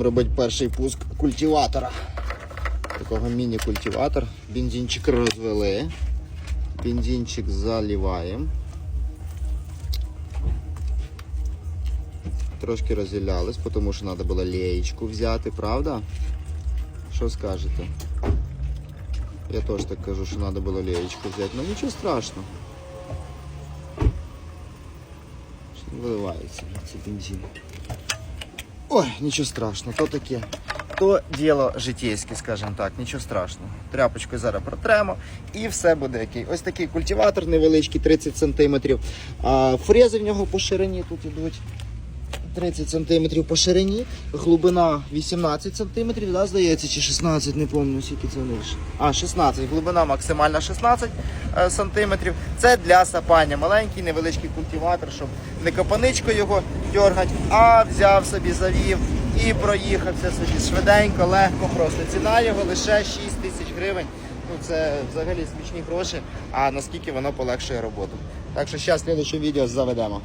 Робить перший пуск культиватора. Такого міні-культиватор. Бензинчик розвели. Бензинчик заливаємо. Трошки розділялись, тому що треба було леєчку взяти, правда? Що скажете? Я теж так кажу, що треба було леєчку взяти, ну нічого страшного. Що Виливається цей бензин. Ой, нічого страшного, то таке. То діло житейське, скажімо так, нічого страшного. Тряпочкою зараз протремо і все буде окей. Ось такий культиватор невеличкий, 30 см. Фрези в нього по ширині тут ідуть. 30 см по ширині, глибина 18 см, да, здається, чи 16, не пам'ятаю, скільки це вони. А, 16, глибина максимальна 16 е, см. Це для сапання. Маленький невеличкий культиватор, щоб не копаничко його дергати, а взяв собі, завів і проїхався собі швиденько, легко просто. Ціна його лише 6 тисяч гривень. Ну, це взагалі смішні гроші, а наскільки воно полегшує роботу. Так що зараз в відео заведемо.